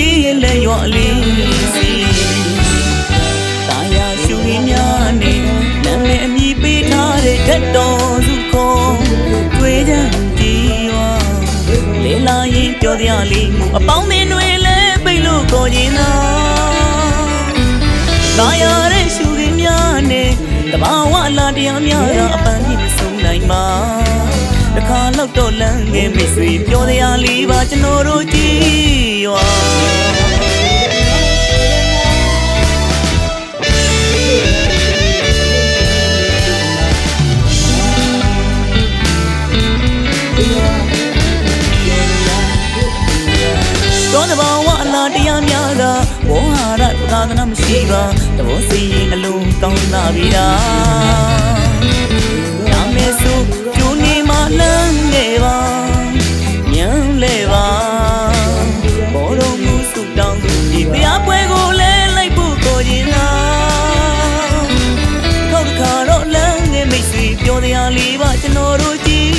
တီးရင်လည်းရွာအလင်းစီတာယာရှူရင်းများနဲ့နာမည်အမည်ပေးထားတဲ့ဓာတ်တော်စုခေါ်တွေ့ကြကြည်ရွာလေလာရင်ပြောကြရလိမ့်မှုအပေါင်းမင်းတွေလည်းပိတ်လို့ခေါ်ရင်တော့တာယာရဲ့ရှူရင်းများနဲ့တဘာဝလာတရားများကအပန်းကြီးမဆုံးနိုင်ပါ တခါတော့တော့လမ်းငယ်မိတ်ဆွေပြောစရာလေးပါကျွန်တော်တို့ကြည်ရွာတောတဘာဝအလားတရားများကဝေါဟာရပသာသနာမရှိပါတဘောစီရင်အလုံးကောင်းလာပြီလား တရားလေးပါကျွ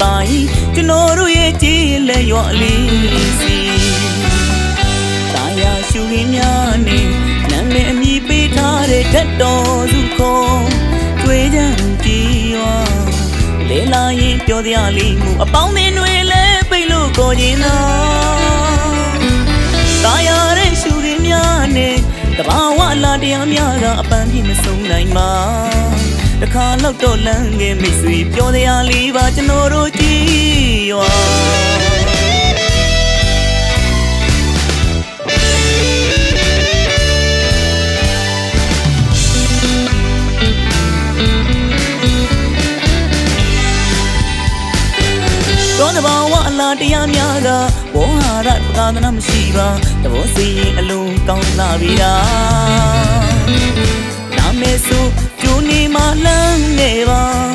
ညွနဲ့အပိုင်းကျွန်တော်တို့ရဲ့ကြည်လက်ရွာအလေးစီတာယာရှူရင်းများနဲ့နာမည်အမည်ပေးထားတဲ့ဓာတ်တော်စုခေါ်တွေ့ကြံကြည်ရွာလေလာရင်ပြောစရာလေးမှုအပေါင်းအသင်းတွေလည်းပိတ်လို့ခေါ်ခြင်းသာကာရတဲ့ရှူရင်းများနဲ့တဘာဝလာတရားများကအပန်းဖြေမဆုံးနိုင်ပါ တခါတော့တော့လမ်းငယ်မိတ်ဆွေပြောစရာလေးပါကျွန်တော်တို့ကြည်ရွာတောတဘာဝအလားတရားများကဝေါဟာရပသာသနာမရှိပါတဘောစီရင်အလုံးကောင်းလာပြီလား မယ်ဆိုကျိုးနေမှလမ်းနေပါ